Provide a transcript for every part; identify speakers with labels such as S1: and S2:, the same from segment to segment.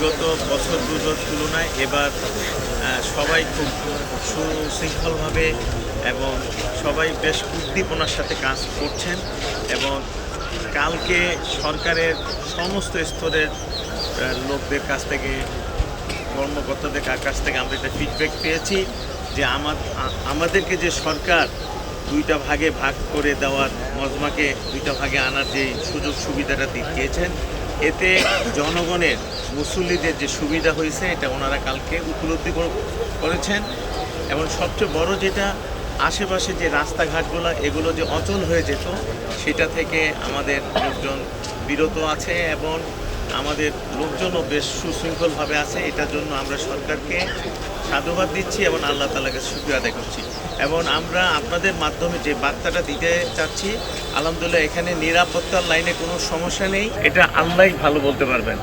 S1: বিগত বছরগুলোর তুলনায় এবার সবাই খুব সুশৃঙ্খলভাবে এবং সবাই বেশ উদ্দীপনার সাথে কাজ করছেন এবং কালকে সরকারের সমস্ত স্তরের লোকদের কাছ থেকে, কর্মকর্তাদের কাছ থেকে আমরা একটা ফিডব্যাক পেয়েছি যে আমা- আ- আমাদেরকে যে সরকার দুইটা ভাগে ভাগ করে দেওয়ার, মজমাকে দুইটা ভাগে আনার যে সুযোগ সুবিধাটা দিয়েছেন এতে জনগণের মুসল্লিদের যে সুবিধা হয়েছে, এটা ওনারা কালকে উপলব্ধি করেছেন। এবং সবচেয়ে বড় যেটা, আশেপাশে যে রাস্তাঘাটগুলো, এগুলো যে অচল হয়ে যেত, সেটা থেকে আমাদের লোকজন বিরত আছে এবং আমাদের লোকজনও বেশ সুশৃঙ্খলভাবে আছে, এটার জন্য আমরা সরকারকে সাধুবাদ দিচ্ছি এবং আল্লাহ তালাকে শুক্রিয়া আদায় করছি। এবং আমরা আপনাদের মাধ্যমে যে বার্তাটা দিতে চাচ্ছি, আলহামদুলিল্লাহ এখানে নিরাপত্তার লাইনে কোনো সমস্যা নেই। এটা আল্লাহই ভালো বলতে পারবেন।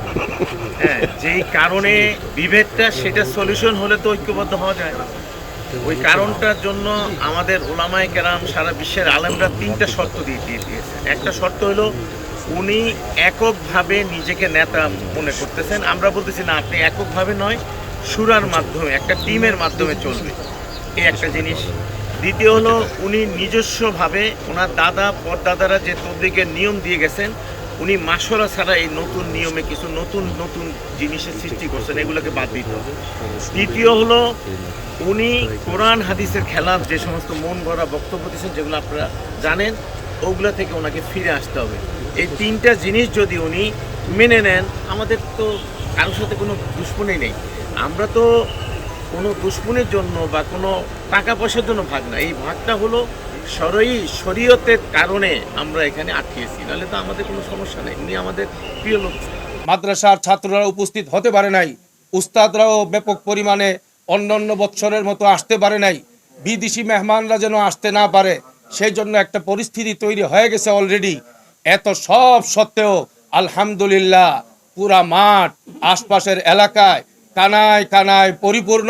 S1: হ্যাঁ যেই কারণে বিভেদটা সেটা সলিউশন হলে তো ঐক্যবদ্ধ হওয়া যায় ওই কারণটার জন্য আমাদের ওলামায় কেরাম সারা বিশ্বের আলেমরা তিনটা শর্ত দিয়ে দিয়ে দিয়েছে। একটা শর্ত হলো উনি এককভাবে নিজেকে নেতা মনে করতেছেন। আমরা বলতেছি, না, আপনি এককভাবে নয়, সুরার মাধ্যমে, একটা টিমের মাধ্যমে চলবে। এই একটা জিনিস। দ্বিতীয় হলো, উনি নিজস্বভাবে ওনার দাদা, পরদাদারা যে তবলিগের নিয়ম দিয়ে গেছেন, উনি মাসরা ছাড়া এই নতুন নিয়মে কিছু নতুন নতুন জিনিসের সৃষ্টি করছেন, এগুলোকে বাদ দিতে হবে। তৃতীয় হলো, উনি কোরআন, হাদিসের খেলাফ, যে সমস্ত মন ভরা বক্তব্য দিয়েছেন, যেগুলো আপনারা জানেন, ওগুলো থেকে ওনাকে ফিরে আসতে হবে। এই তিনটা জিনিস যদি উনি মেনে নেন, আমাদের তো কারোর সাথে কোনো দুশ্মনী নেই। আমরা তো কোনো দুশ্মনের জন্য বা কোনো টাকা পয়সার জন্য ভাগ না। এই ভাগটা হলো সরই শরীয়তের কারণে আমরা এখানে আটকেছি। নাহলে তো আমাদের কোনো সমস্যা নেই। উনি আমাদের প্রিয় লোক।
S2: মাদ্রাসার ছাত্ররা উপস্থিত হতে পারে নাই। উস্তাদরাও ব্যাপক পরিমাণে অন্যান্য বৎসরের মতো আসতে পারে নাই। বিদেশি মেহমানরা যেন আসতে না পারে, সেই জন্য একটা পরিস্থিতি তৈরি হয়ে গেছে অলরেডি এত সব সত্ত্বেও আলহামদুলিল্লাহ পুরা মাঠ আশপাশের এলাকায় কানায় কানায় পরিপূর্ণ।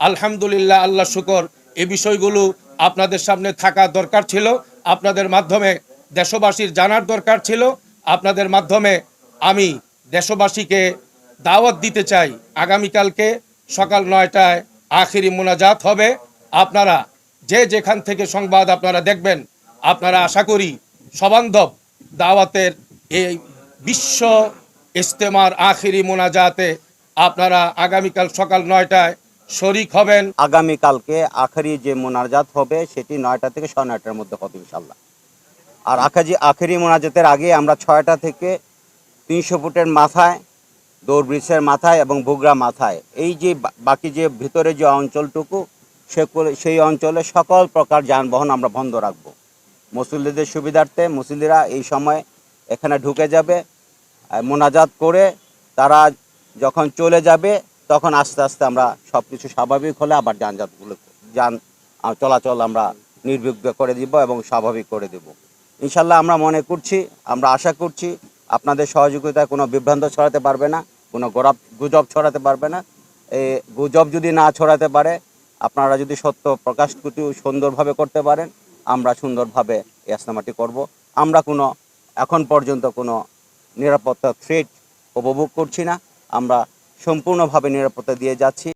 S2: আলহামদুলিল্লাহ, আল্লাহ শুকর। এ বিষয়গুলো আপনাদের সামনে থাকা দরকার ছিল। আপনাদের মাধ্যমে দেশবাসীর জানার দরকার ছিল। আপনাদের মাধ্যমে আমি দেশবাসীকে দাওয়াত দিতে চাই। আগামীকালকে সকাল নয়টায় আখিরি মোনাজাত হবে। আপনারা যে যেখান থেকে সংবাদ আপনারা দেখবেন, আপনারা আশা করি সবান্ধব দাওয়াতের এই বিশ্ব ইস্তেমার আখিরি মোনাজাতে আপনারা আগামীকাল সকাল নয়টায় শরিক হবেন।
S3: আগামীকালকে আখেরি যে মোনাজাত হবে, সেটি নয়টা থেকে সাড়ে নয়টার মধ্যে হবে ইনশাল্লাহ আর আখাজি আখেরি মোনাজাতের আগে আমরা ছয়টা থেকে তিনশো ফুটের মাথায় দৌড় ব্রিজের মাথায় এবং বুগরা মাথায়, এই যে বাকি যে ভিতরে যে অঞ্চলটুকু সে- সেই অঞ্চলে সকল প্রকার যানবাহন আমরা বন্ধ রাখব। মুসল্লিদের সুবিধার্থে মুসল্লিরা এই সময় এখানে ঢুকে যাবে মোনাজাত করে তারা যখন চলে যাবে তখন আস্তে আস্তে আমরা সব কিছু স্বাভাবিক হলে আবার যানজাতগুলো যান চলাচল আমরা নির্বিঘ্ন করে দিব এবং স্বাভাবিক করে দেব। ইনশাল্লাহ আমরা মনে করছি, আমরা আশা করছি আপনাদের সহযোগিতায় কোনো বিভ্রান্ত ছড়াতে পারবে না, কোনো গরব, গুজব ছড়াতে পারবে না। এই গুজব যদি না ছড়াতে পারে, আপনারা যদি সত্য প্রকাশ সুন্দরভাবে করতে পারেন আমরা সুন্দরভাবে ইয়াসনামাটি করব। আমরা কোনো, এখন পর্যন্ত কোনো নিরাপত্তা থ্রেট উপভোগ করছি না। আমরা সম্পূর্ণভাবে নিরাপত্তা দিয়ে যাচ্ছি।